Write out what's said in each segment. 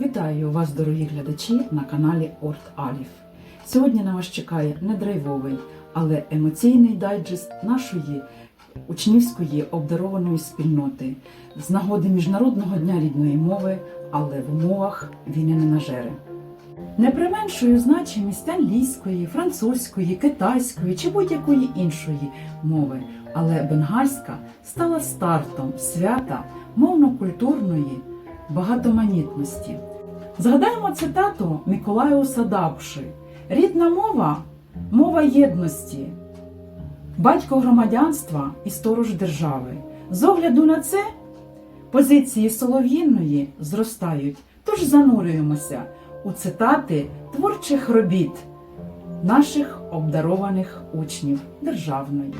Вітаю вас, дорогі глядачі, на каналі Орт Аліф. Сьогодні на вас чекає не драйвовий, але емоційний дайджест нашої учнівської обдарованої спільноти з нагоди Міжнародного дня рідної мови, але в умовах війни не нажери. Не применшую значимість англійської, французької, китайської чи будь-якої іншої мови, але бенгальська стала стартом свята мовно-культурної багатоманітності. Згадаємо цитату Миколайуса Дабши: рідна мова мова єдності, батько громадянства і сторож держави. З огляду на це позиції Солов'їної зростають, тож занурюємося у цитати творчих робіт наших обдарованих учнів державної.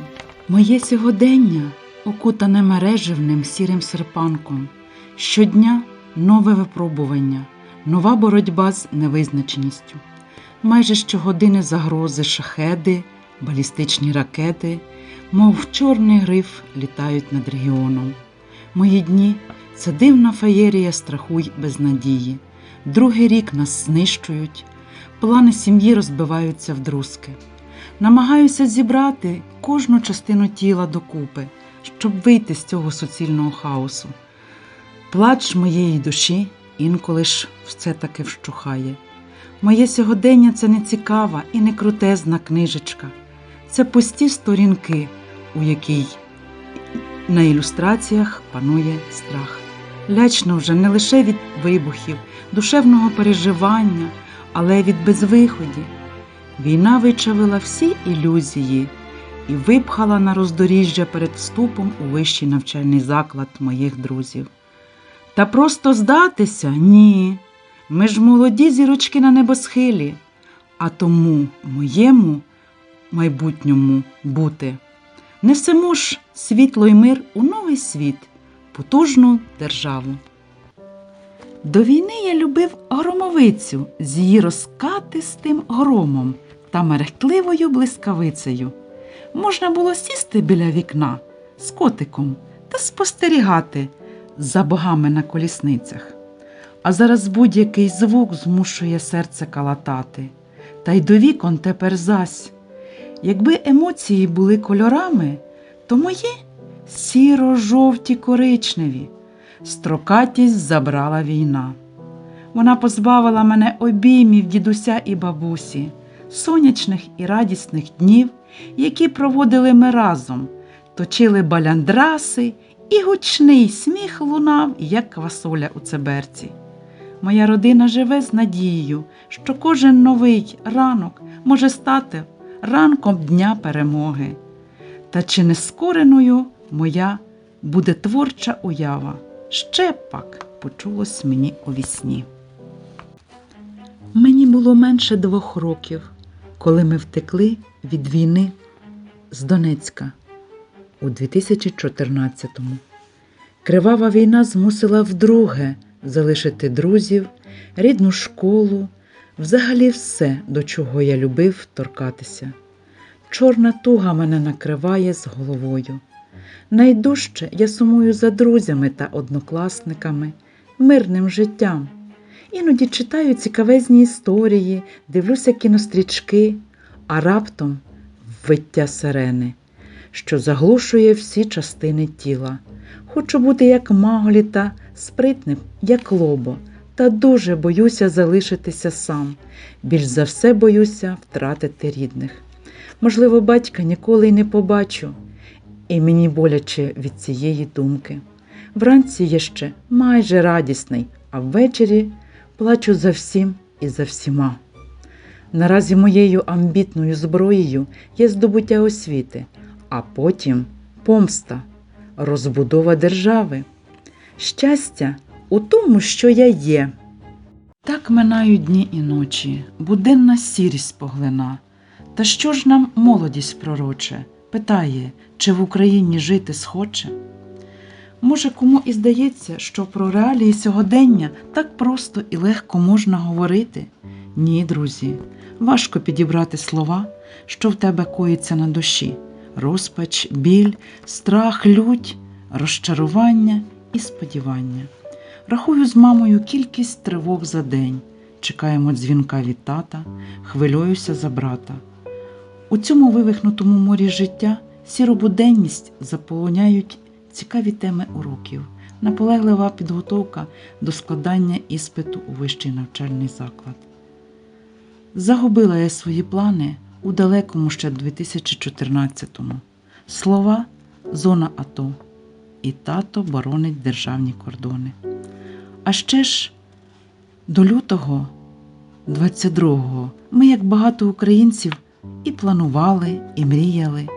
Моє сьогодення окутане мережевним сірим серпанком. Щодня нове випробування, нова боротьба з невизначеністю. Майже щогодини загрози шахеди, балістичні ракети, мов чорний гриф літають над регіоном. Мої дні це дивна феєрія страху й безнадії. Другий рік нас знищують, плани сім'ї розбиваються в друзки. Намагаюся зібрати кожну частину тіла докупи, щоб вийти з цього суцільного хаосу. Плач моєї душі інколи ж все таки вщухає. Моє сьогодення це не цікава і не крутезна книжечка. Це пусті сторінки, у якій на ілюстраціях панує страх. Лячно вже не лише від вибухів, душевного переживання, але від безвиході. Війна вичавила всі ілюзії і випхала на роздоріжжя перед вступом у вищий навчальний заклад моїх друзів. Та просто здатися ні. Ми ж молоді зірочки на небосхилі, а тому моєму майбутньому бути. Несемо ж світло й мир у новий світ, потужну державу. До війни я любив громовицю з її розкатистим громом та мерехтливою блискавицею. Можна було сісти біля вікна з котиком та спостерігати за богами на колісницях. А зараз будь-який звук змушує серце калатати. Та й до вікон тепер зась. Якби емоції були кольорами, то мої сіро-жовті коричневі. Строкатість забрала війна. Вона позбавила мене обіймів дідуся і бабусі, сонячних і радісних днів, які проводили ми разом, точили баляндраси, і гучний сміх лунав, як квасоля у цеберці. Моя родина живе з надією, що кожен новий ранок може стати ранком дня перемоги. Та чи не скореною моя буде творча уява? Ще пак почулось мені у вісні. Мені було менше двох років, коли ми втекли від війни з Донецька у 2014-му. Кривава війна змусила вдруге залишити друзів, рідну школу, взагалі все, до чого я любив торкатися. Чорна туга мене накриває з головою. Найдужче я сумую за друзями та однокласниками, мирним життям. Іноді читаю цікавезні історії, дивлюся кінострічки, а раптом виття сирени, що заглушує всі частини тіла. Хочу бути як Маголіта, спритним, як лобо, та дуже боюся залишитися сам. Більш за все боюся втратити рідних. Можливо, батька ніколи й не побачу, і мені боляче від цієї думки. Вранці я ще майже радісний, а ввечері плачу за всім і за всіма. Наразі моєю амбітною зброєю є здобуття освіти, а потім помста, розбудова держави. Щастя у тому, що я є. Так минають дні і ночі, буденна сірість поглина. Та що ж нам молодість пророче? Питає, чи в Україні жити схоче? Може, кому і здається, що про реалії сьогодення так просто і легко можна говорити? Ні, друзі, важко підібрати слова, що в тебе коїться на душі: розпач, біль, страх, лють, розчарування і сподівання. Рахую з мамою кількість тривог за день. Чекаємо дзвінка від тата, хвилююся за брата. У цьому вивихнутому морі життя сіру буденність заполоняють цікаві теми уроків, наполеглива підготовка до складання іспиту у вищий навчальний заклад. Загубила я свої плани у далекому ще 2014-му. Слова зона АТО і тато боронить державні кордони. А ще ж до лютого 22-го ми, як багато українців, і планували, і мріяли.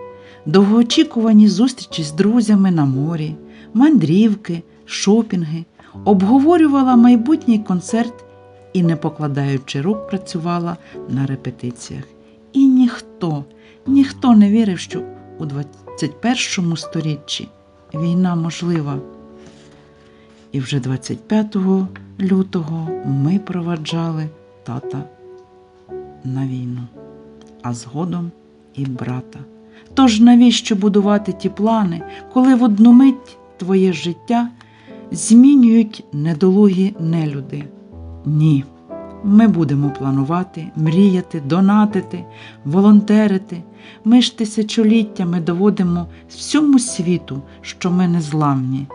Довгоочікувані зустрічі з друзями на морі, мандрівки, шопінги, обговорювала майбутній концерт і, не покладаючи рук, працювала на репетиціях. І ніхто, ніхто не вірив, що у 21 сторіччі війна можлива. І вже 25 лютого ми проваджали тата на війну, а згодом і брата. Тож навіщо будувати ті плани, коли в одну мить твоє життя змінюють недолугі нелюди? Ні. Ми будемо планувати, мріяти, донатити, волонтерити. Ми ж тисячоліттями доводимо всьому світу, що ми не зламні.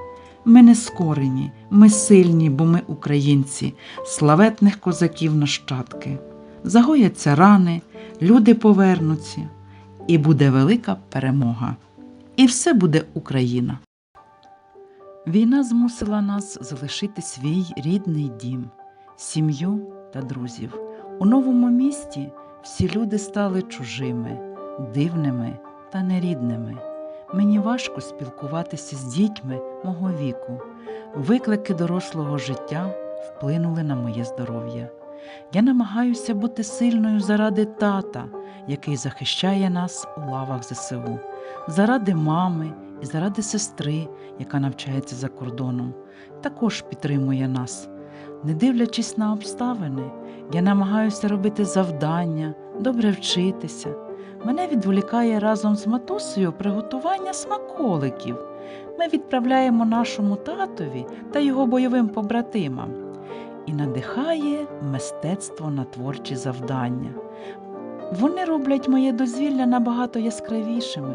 Ми не скорені, ми сильні, бо ми українці, славетних козаків нащадки. Загояться рани, люди повернуться, і буде велика перемога. І все буде Україна. Війна змусила нас залишити свій рідний дім, сім'ю та друзів. У новому місті всі люди стали чужими, дивними та нерідними. Мені важко спілкуватися з дітьми мого віку. Виклики дорослого життя вплинули на моє здоров'я. Я намагаюся бути сильною заради тата, який захищає нас у лавах ЗСУ, заради мами і заради сестри, яка навчається за кордоном, також підтримує нас. Не дивлячись на обставини, я намагаюся робити завдання, добре вчитися. Мене відволікає разом з матусею приготування смаколиків. Ми відправляємо нашому татові та його бойовим побратимам. І надихає мистецтво на творчі завдання. Вони роблять моє дозвілля набагато яскравішими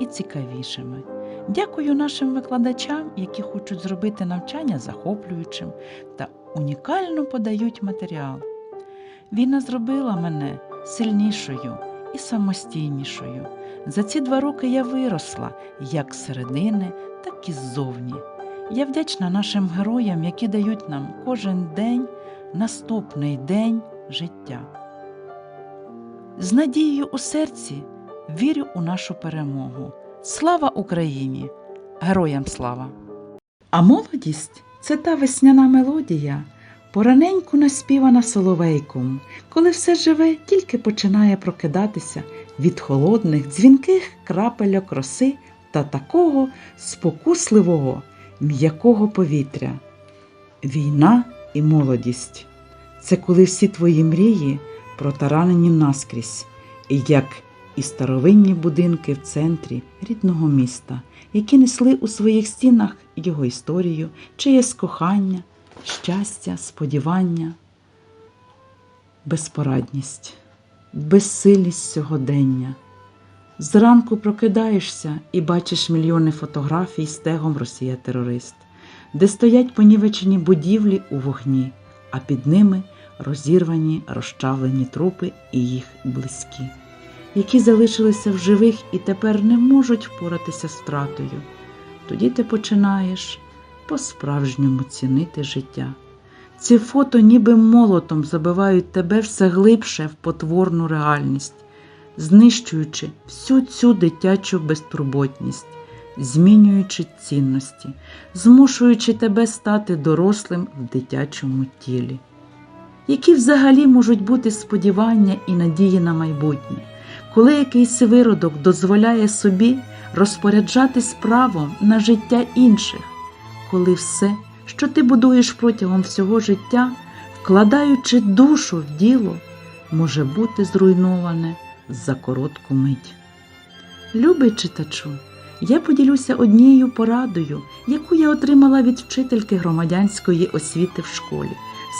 і цікавішими. Дякую нашим викладачам, які хочуть зробити навчання захоплюючим та унікально подають матеріал. Війна зробила мене сильнішою і самостійнішою. За ці два роки я виросла як зсередини, так і ззовні. Я вдячна нашим героям, які дають нам кожен день наступний день життя. З надією у серці вірю у нашу перемогу. Слава Україні! Героям слава! А молодість це та весняна мелодія, пораненьку наспівана соловейком, коли все живе тільки починає прокидатися від холодних, дзвінких крапельок роси та такого спокусливого, м'якого повітря. Війна і молодість це коли всі твої мрії протаранені наскрізь, і як і старовинні будинки в центрі рідного міста, які несли у своїх стінах його історію, чиєсь кохання, щастя, сподівання, безпорадність, безсилість сьогодення. Зранку прокидаєшся і бачиш мільйони фотографій з тегом Росія терорист, де стоять понівечені будівлі у вогні, а під ними розірвані, розчавлені трупи і їх близькі, які залишилися в живих і тепер не можуть впоратися з втратою. Тоді ти починаєш по-справжньому цінити життя. Ці фото ніби молотом забивають тебе все глибше в потворну реальність, знищуючи всю цю дитячу безтурботність, змінюючи цінності, змушуючи тебе стати дорослим в дитячому тілі. Які взагалі можуть бути сподівання і надії на майбутнє, коли якийсь виродок дозволяє собі розпоряджатись правом на життя інших, коли все, що ти будуєш протягом всього життя, вкладаючи душу в діло, може бути зруйноване за коротку мить. Любий читачу, я поділюся однією порадою, яку я отримала від вчительки громадянської освіти в школі.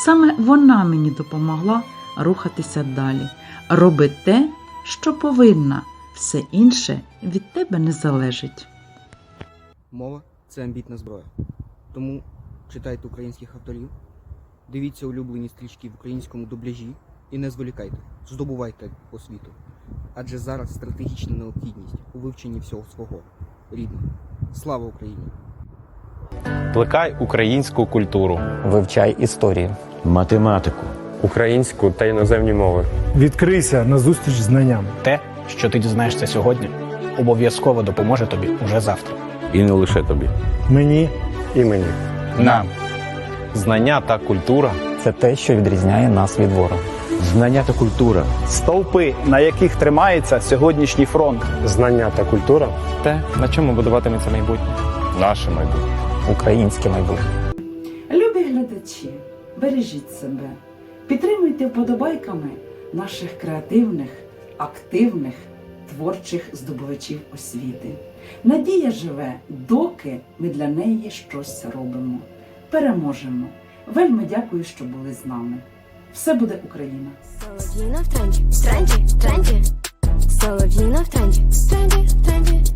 Саме вона мені допомогла рухатися далі. Роби те, що повинна, все інше від тебе не залежить. Мова це амбітна зброя. Тому читайте українських авторів, дивіться улюблені стрічки в українському дубляжі і не зволікайте, здобувайте освіту. Адже зараз стратегічна необхідність у вивченні всього свого рідного. Слава Україні! Плекай українську культуру. Вивчай історію. математику, Українську та іноземні мови. Відкрийся на зустріч знанням. Те, що ти дізнаєшся сьогодні, обов'язково допоможе тобі уже завтра. і не лише тобі. Мені І мені. Нам. Знання та культура Це те, що відрізняє нас від ворога. Знання та культура стовпи, на яких тримається сьогоднішній фронт. знання та культура те, на чому будуватиметься майбутнє. Наше майбутнє. Українське майбутнє. Любі глядачі, бережіть себе, підтримуйте вподобайками наших креативних, активних, творчих здобувачів освіти. Надія живе, доки ми для неї щось робимо. Переможемо. Вельми дякую, що були з нами. Все буде Україна! Солов'їна в тренді, в тренді, в тренді. Солов'їна в тренді, в тренді, в тренді.